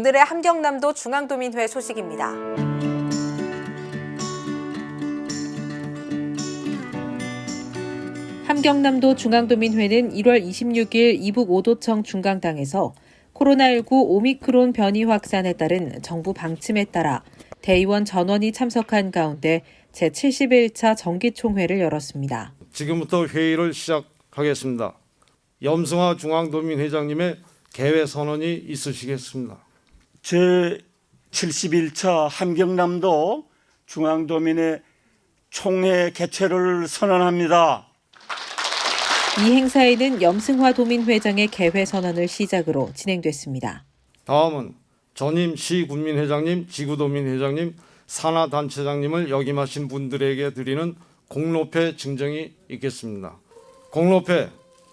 오늘의 함경남도 중앙도민회 소식입니다. 함경남도 중앙도민회는 1월 26일 이북 오도청 중강당에서 코로나19 오미크론 변이 확산에 따른 정부 방침에 따라 대의원 전원이 참석한 가운데 제71차 정기총회를 열었습니다. 지금부터 회의를 시작하겠습니다. 염승화 중앙도민 회장님의 개회 선언이 있으시겠습니다. 제 71차 함경남도 중앙도민의 총회 개최를 선언합니다. 이 행사에는 염승화 도민회장의 개회 선언을 시작으로 진행됐습니다. 다음은 전임 시군민회장님, 지구도민회장님, 산하단체장님을 역임하신 분들에게 드리는 공로패 증정이 있겠습니다. 공로패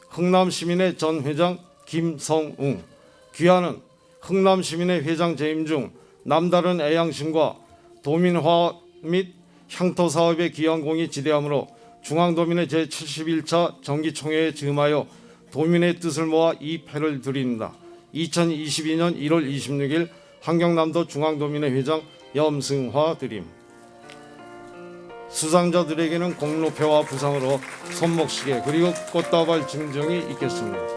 흥남 시민회 전 회장 김성웅 귀하는 흥남 시민회 회장 재임 중 남다른 애양심과 도민화 및 향토 사업에 기여한 공이 지대하므로 중앙도민회 제71차 정기총회에 증하여 도민의 뜻을 모아 이 패를 드립니다. 2022년 1월 26일 한경남도 중앙도민회 회장 염승화 드림. 수상자들에게는 공로패와 부상으로 손목시계 그리고 꽃다발 증정이 있겠습니다.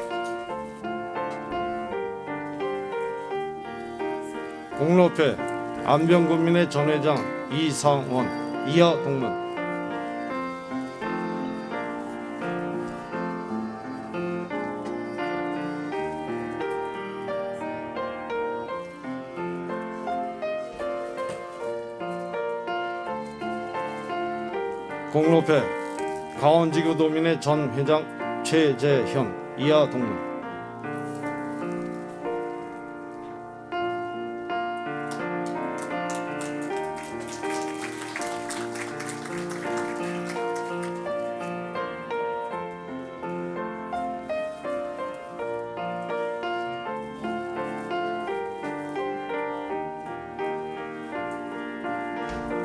공로패 안병군민회 전 회장 이상원 이하 동문. 공로패 강원지구 도민회 전 회장 최재현 이하 동문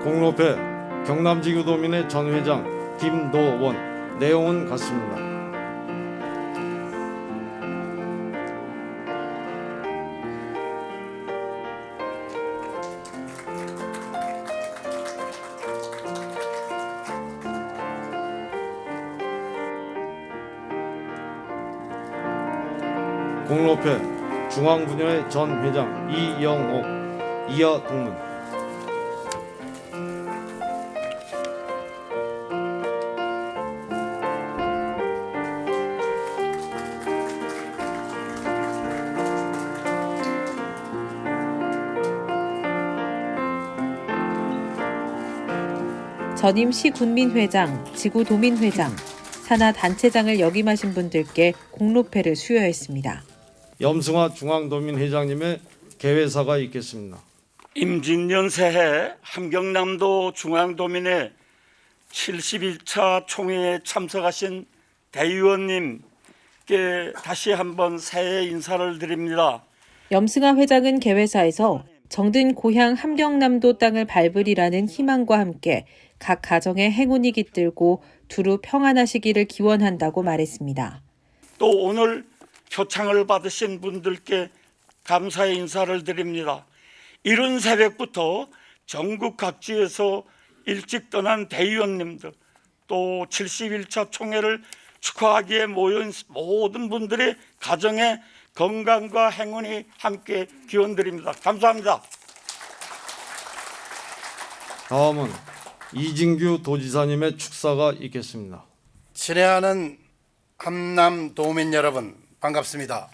공로패 경남지구도민회 전 회장 김도원. 내용은 같습니다. 공로패 중앙분야회 전 회장 이영옥. 이하 동문 전임 시군민회장, 지구도민회장, 산하단체장을 역임하신 분들께 공로패를 수여했습니다. 염승화 중앙도민 회장님의 개회사가 있겠습니다. 임진년 새해 함경남도 중앙도민회 71차 총회에 참석하신 대의원님께 다시 한번 새해 인사를 드립니다. 염승아 회장은 개회사에서 정든 고향 함경남도 땅을 밟으리라는 희망과 함께 각 가정의 행운이 깃들고 두루 평안하시기를 기원한다고 말했습니다. 또 오늘 표창을 받으신 분들께 감사의 인사를 드립니다. 이른 새벽부터 전국 각지에서 일찍 떠난 대의원님들 또 71차 총회를 축하하기에 모인 모든 분들의 가정에 건강과 행운이 함께 기원드립니다. 감사합니다. 다음은 이진규 도지사님의 축사가 있겠습니다. 친애하는 함남 도민 여러분 반갑습니다.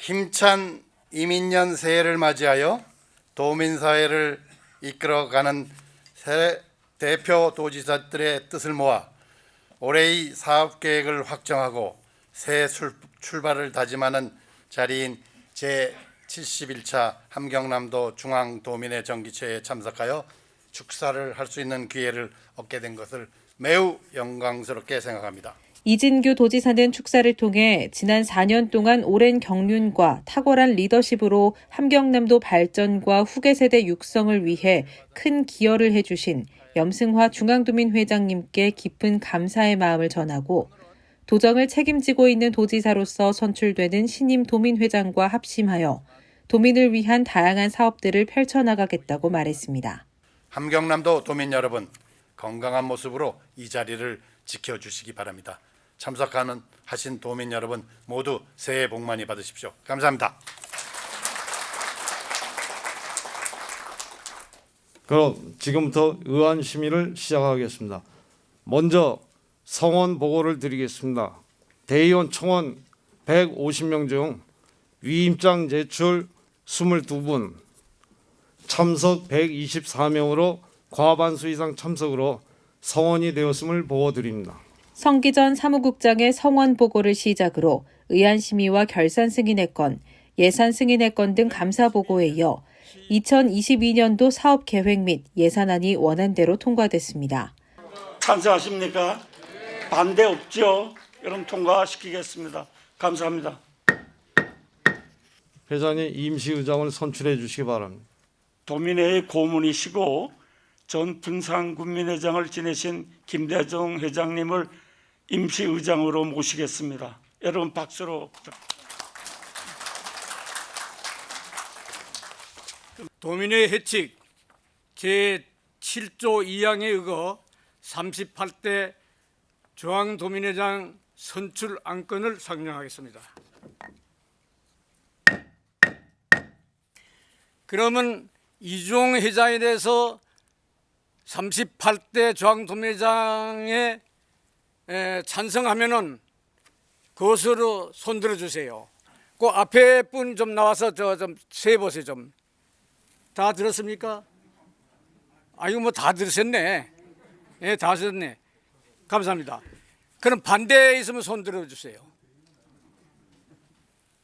힘찬 이민년 새해를 맞이하여 도민 사회를 이끌어가는 새 대표 도지사들의 뜻을 모아 올해의 사업 계획을 확정하고 새 출- 출발을 다짐하는 자리인 제 71차 함경남도 중앙도민회 정기체에 참석하여 축사를 할 수 있는 기회를 얻게 된 것을 매우 영광스럽게 생각합니다. 이진규 도지사는 축사를 통해 지난 4년 동안 오랜 경륜과 탁월한 리더십으로 함경남도 발전과 후계 세대 육성을 위해 큰 기여를 해주신 염승화 중앙도민 회장님께 깊은 감사의 마음을 전하고 도정을 책임지고 있는 도지사로서 선출되는 신임 도민 회장과 합심하여 도민을 위한 다양한 사업들을 펼쳐나가겠다고 말했습니다. 함경남도 도민 여러분 건강한 모습으로 이 자리를 지켜주시기 바랍니다. 참석하는 하신 도민 여러분 모두 새해 복 많이 받으십시오. 감사합니다. 그럼 지금부터 의안 심의를 시작하겠습니다. 먼저 성원 보고를 드리겠습니다. 대의원 총원 150명 중 위임장 제출 22분, 참석 124명으로 과반수 이상 참석으로 성원이 되었음을 보고드립니다. 성기전 사무국장의 성원 보고를 시작으로 의안 심의와 결산 승인의 건, 예산 승인의 건 등 감사 보고에 이어 2022년도 사업 계획 및 예산안이 원안대로 통과됐습니다. 찬성하십니까? 반대 없죠? 여러분 통과시키겠습니다. 감사합니다. 회장님 임시의장을 선출해 주시기 바랍니다. 도민회의 고문이시고 전 분산군민회장을 지내신 김대중 회장님을 임시의장으로 모시겠습니다. 여러분 박수로 도민의 해칙 제7조 2항에 의거 38대 중앙도민회장 선출 안건을 상정하겠습니다. 그러면 이종 회장에 대해서 38대 중앙도민회장에 에, 찬성하면은 그것으로 손들어 주세요. 그 앞에 분 좀 나와서 저 좀 세 보세요 좀. 다 들었습니까? 아 이거 뭐다 들으셨네. 예, 다 들었네. 감사합니다. 그럼 반대 있으면 손 들어 주세요.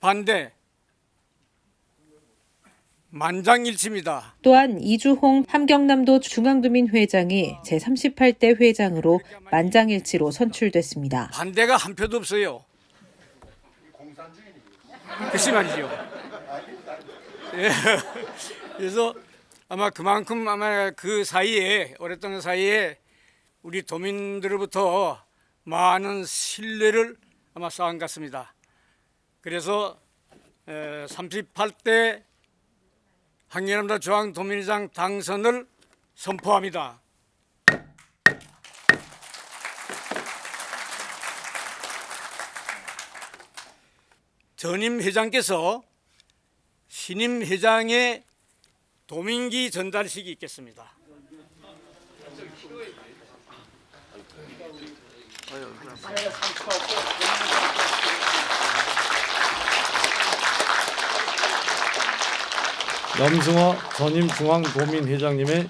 반대. 만장일치입니다. 또한 이주홍 함경남도 중앙도민 회장이 제38대 회장으로 만장일치로 선출됐습니다. 반대가 한 표도 없어요. 글쎄 말이죠. 예. 그래서 아마 그만큼 아마 그 사이에 오랫동안 사이에 우리 도민들로부터 많은 신뢰를 아마 쌓은 것 같습니다. 그래서 38대 한겨남도 중앙도민회장 당선을 선포합니다. 전임 회장께서 신임 회장의 도민기 전달식이 있겠습니다. 염승화 전임 중앙도민회장님의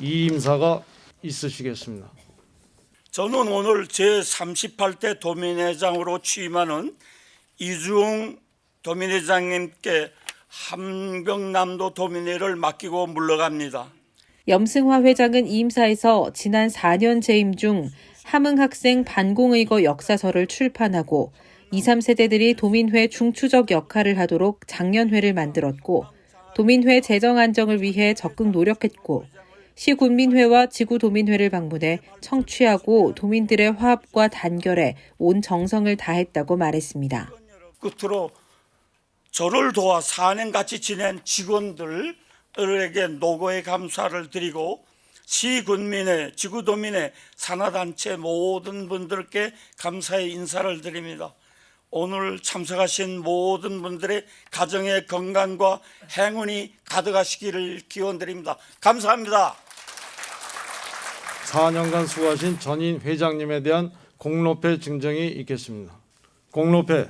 이임사가 있으시겠습니다. 저는 오늘 제38대 도민회장으로 취임하는 이주홍 도민회장님께 함경남도 도민회를 맡기고 물러갑니다. 염승화 회장은 이임사에서 지난 4년 재임 중 함흥 학생 반공의거 역사서를 출판하고 2, 3세대들이 도민회 중추적 역할을 하도록 장년회를 만들었고 도민회 재정 안정을 위해 적극 노력했고 시군민회와 지구도민회를 방문해 청취하고 도민들의 화합과 단결에 온 정성을 다했다고 말했습니다. 끝으로 저를 도와 4년 같이 지낸 직원들에게 노고의 감사를 드리고 시군민회, 지구도민회, 산하단체 모든 분들께 감사의 인사를 드립니다. 오늘 참석하신 모든 분들의 가정의 건강과 행운이 가득하시기를 기원드립니다. 감사합니다. 4년간 수고하신 전임 회장님에 대한 공로패 증정이 있겠습니다. 공로패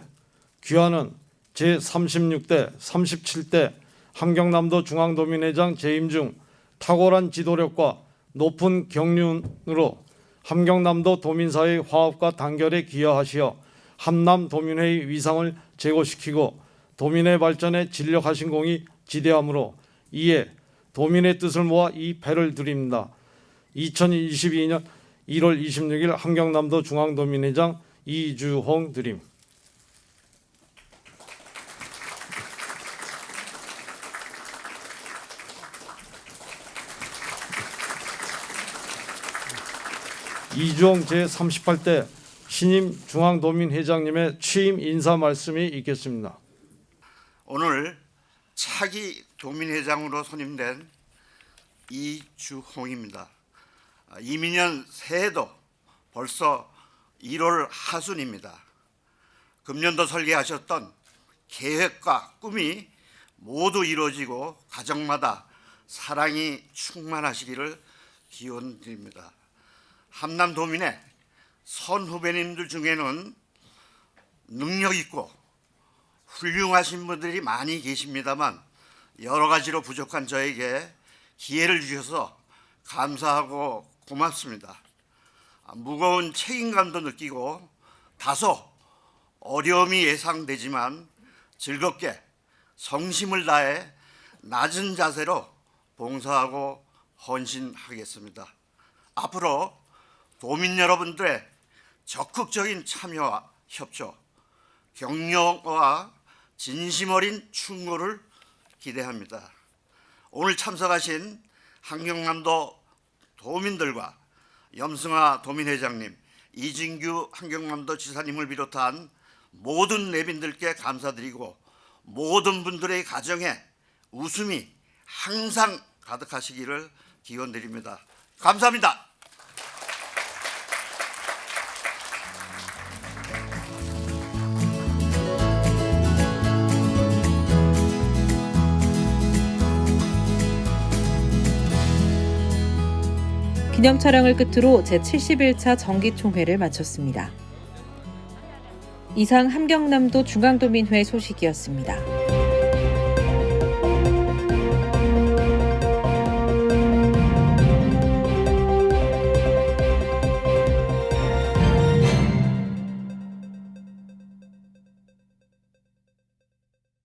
귀하는 제36대, 37대 함경남도 중앙도민회장 재임 중 탁월한 지도력과 높은 경륜으로 함경남도 도민사회의 화합과 단결에 기여하시어 함남 도민회의 위상을 제고시키고 도민의 발전에 진력하신 공이 지대하므로 이에 도민의 뜻을 모아 이 패를 드립니다. 2022년 1월 26일 함경남도 중앙도민회장 이주홍 드림. 이주홍 제38대 신임 중앙도민회장님의 취임 인사 말씀이 있겠습니다. 오늘 참 차기 도민회장으로 선임된 이주홍입니다. 아, 이민년 새해도 벌써 1월 하순입니다. 금년도 설계하셨던 계획과 꿈이 모두 이루어지고 가정마다 사랑이 충만하시기를 기원드립니다. 함남 도민의 선 후배님들 중에는 능력 있고 훌륭하신 분들이 많이 계십니다만 여러 가지로 부족한 저에게 기회를 주셔서 감사하고 고맙습니다. 아, 무거운 책임감도 느끼고 다소 어려움이 예상되지만 즐겁게 성심을 다해 낮은 자세로 봉사하고 헌신하겠습니다. 앞으로 도민 여러분들의 적극적인 참여와 협조, 격려와 진심 어린 충고를 기대합니다. 오늘 참석하신 한경남도 도민들과 염승아 도민회장님, 이진규 한경남도 지사님을 비롯한 모든 내빈들께 감사드리고 모든 분들의 가정에 웃음이 항상 가득하시기를 기원드립니다. 감사합니다. 기념 촬영을 끝으로 제71차 정기총회를 마쳤습니다. 이상 함경남도 중앙도민회 소식이었습니다.